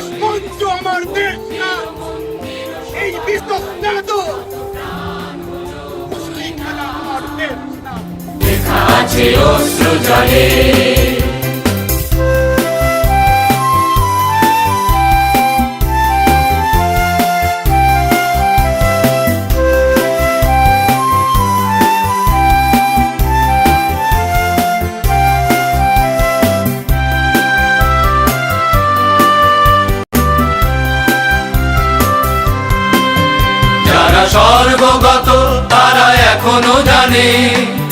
উল্লাস মঞ্চ আমার দেশ না। এই বিশ্বস্ত মুসলিম খেলা আমার দেশ না। লেখা আছে অশ্রু জলে। স্বর্গগত তারা এখনও জানে।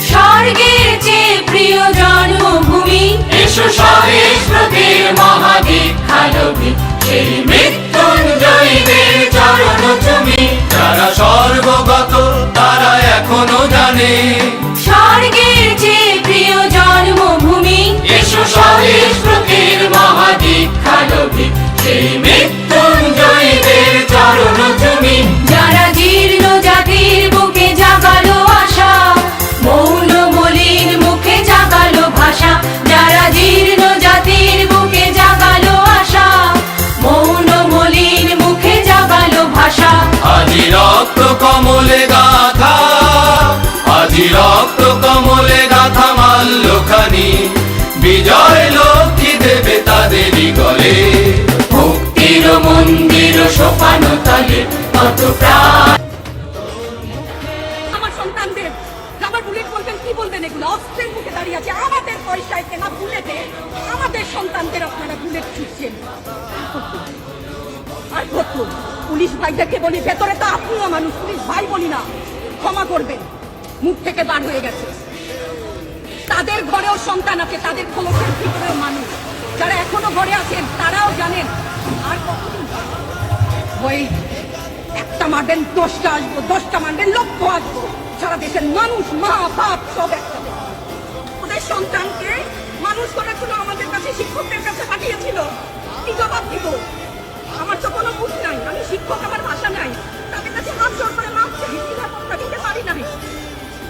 স্বর্গের চেয়ে প্রিয় জন্মভূমি এসো স্বদেশ প্রতির মহাদীক্ষালভী সেই মৃত্যুঞ্জয়ীদের চরণ তুমি যারা স্বর্গগত তারা এখনও জানে। স্বর্গের চেয়ে প্রিয় জন্মভূমি এসো প্রতির মহাদীক্ষালভী সেই মৃত্যুঞ্জয়ীদের রক্ত কমলে গাথা মাল্যখানি। বিজয় লক্ষ্মী দেবে তাদেরই গলে। মুক্তির মন্দির সোপানো তলে, কত আমাদের পয়সায় কেনা আমাদের আর পুলিশ ভাইদেরকে বলি, ভেতরে তো আপনিও মানুষ, পুলিশ ভাই বলি না, ক্ষমা করবেন। মুখ থেকে বার হয়ে গেছে। তাদের ঘরেও সন্তান আছে, তাদের খোলসের ভিতরেও মানুষ। যারা এখনও ঘরে আছেন, তারাও জানেন, আর ওই একটা মারবেন, দশটা আসব, দশটা মারবেন, লক্ষ আসব। সারা দেশের মানুষ মা বাপ সব একসাথে ওদের সন্তানকে মানুষ করার জন্য আমাদের কাছে, শিক্ষকদের কাছে পাঠিয়েছিল। কি জবাব দিব? আমার তো কোনো বুঝ নাই। আমি শিক্ষক, আমার ভাষা নাই। তাদের কাছে হাত জোর করে মাপ চাই। নিরাপত্তা দিতে পারি নাই।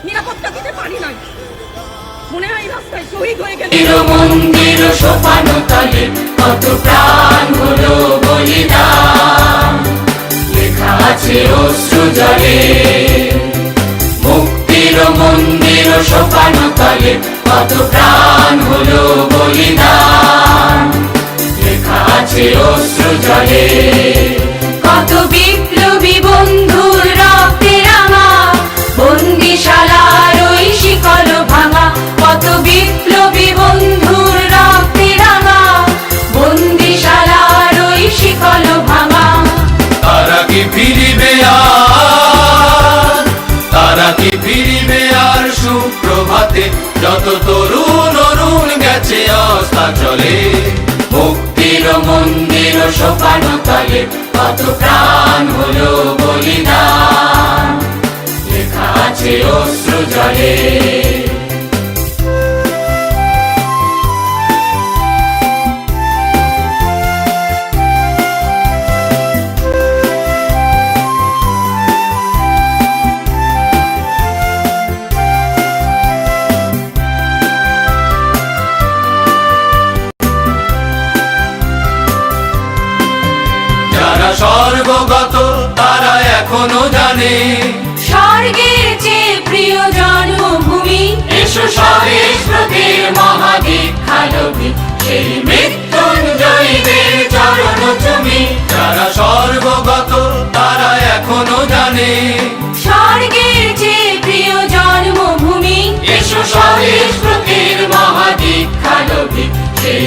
নিরাপত্তা দিতে পারি নাই। মনে হয় রাস্তায় শহীদ হয়ে গেলে মন্দির সোপানো তলে কত প্রাণ হলো বলিদান। লেখা আছে অশ্রু জলে। মুক্তির মন্দির সোপানো তলে কত প্রাণ হলো বলিদান। লেখা আছে অশ্রু জলে। ফিরিবে আর সুপ্রভাতে, যত তরুণ অরুণ গেছে অস্তা চলে। মুক্তির মন্দির সোপান তলে কত প্রাণ হলো বলিদান। লেখা আছে অশ্রু জলে। যারা স্বর্গগত তারা এখনও জানে। স্বর্গের চেয়ে প্রিয় জন্মভূমি। এসো মহাদীক্ষালভী সেই মৃত্যুঞ্জয়ীদের চরণ তুমি যারা স্বর্গগত তারা এখনও জানে। স্বর্গের চেয়ে প্রিয় জন্মভূমি। এসো মহাদীক্ষালভী সেই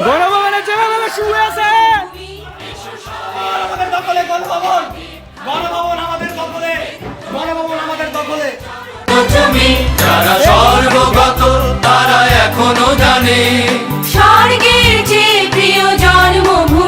গণভবনে যেভাবে শুয়ে আছে। আমাদের দখলে গণভবন। গণভবন আমাদের দখলে গণভবন আমাদের দখলে। তুমি যারা সর্বগত তারা এখনও জানে। স্বর্গের যে প্রিয় জন্মভূমি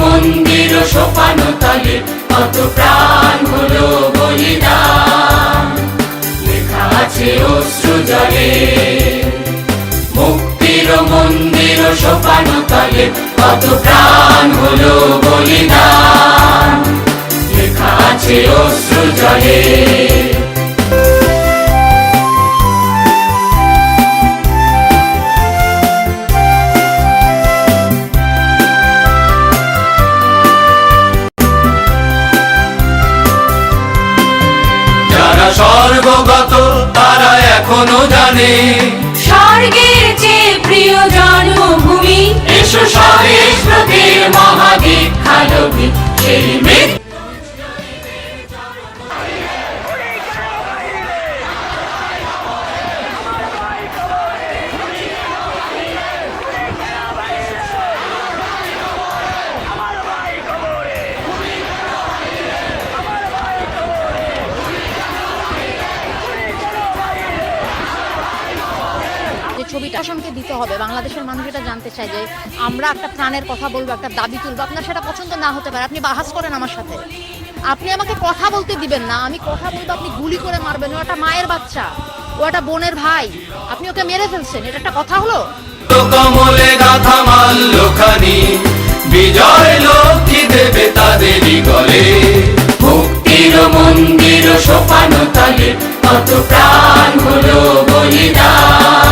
মন্দির সোপান তলে, কত প্রাণ হলো বলিদান লেখা আছে অশ্রু জলে। মুক্তির মন্দির সোপান তলে, কত প্রাণ হলো বলিদান লেখা আছে অশ্রু জলে। জানে। স্বর্গের যে প্রিয় জন্মভূমি। এসো সবে প্রতি মহাদেব খালবি সেই প্রশাসনকে দিতে হবে। বাংলাদেশের মানুষ এটা জানতে চায় যে আমরা একটা প্রাণের কথা বলব, একটা দাবি তুলবো। আপনার সেটা পছন্দ না হতে পারে। আপনি বাহাস করেন আমার সাথে। আপনি আমাকে কথা বলতে দিবেন না। আমি কথা বলব আপনি গুলি করে মারবেন। ও একটা মায়ের বাচ্চা। ও একটা বোনের ভাই। আপনি ওকে মেরে ফেলছেন। এটা একটা কথা হলো? কমলে গাথা বিজয় লক্ষ্মী দেবে তাদেরই গলে। মুক্তির মন্দির তলে কত প্রাণ হলো বলিদান।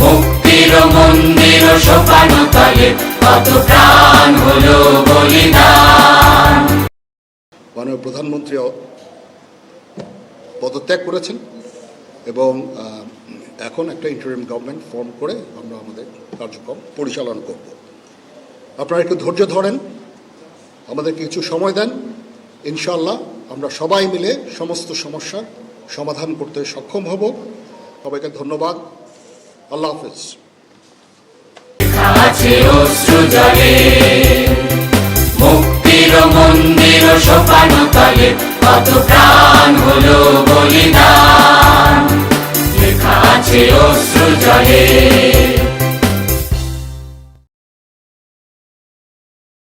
মুক্তির মন্দির সোপান তলে, কত প্রাণ হলো বলিদান। মাননীয় প্রধানমন্ত্রী পদত্যাগ করেছেন এবং এখন একটা ইন্টারিম গভর্নমেন্ট ফর্ম করে আমরা আমাদের কার্যক্রম পরিচালনা করব। আপনারা একটু ধৈর্য ধরেন আমাদের কিছু সময় দেন ইনশাল্লাহ আমরা সবাই মিলে সমস্ত সমস্যার সমাধান করতে সক্ষম হব। সবাইকে ধন্যবাদ। আল্লাহ হাফেজ। মন্দির সোপান তলে, কত প্রাণ হলো বলিদান। লেখা আছে অশ্রু জলে।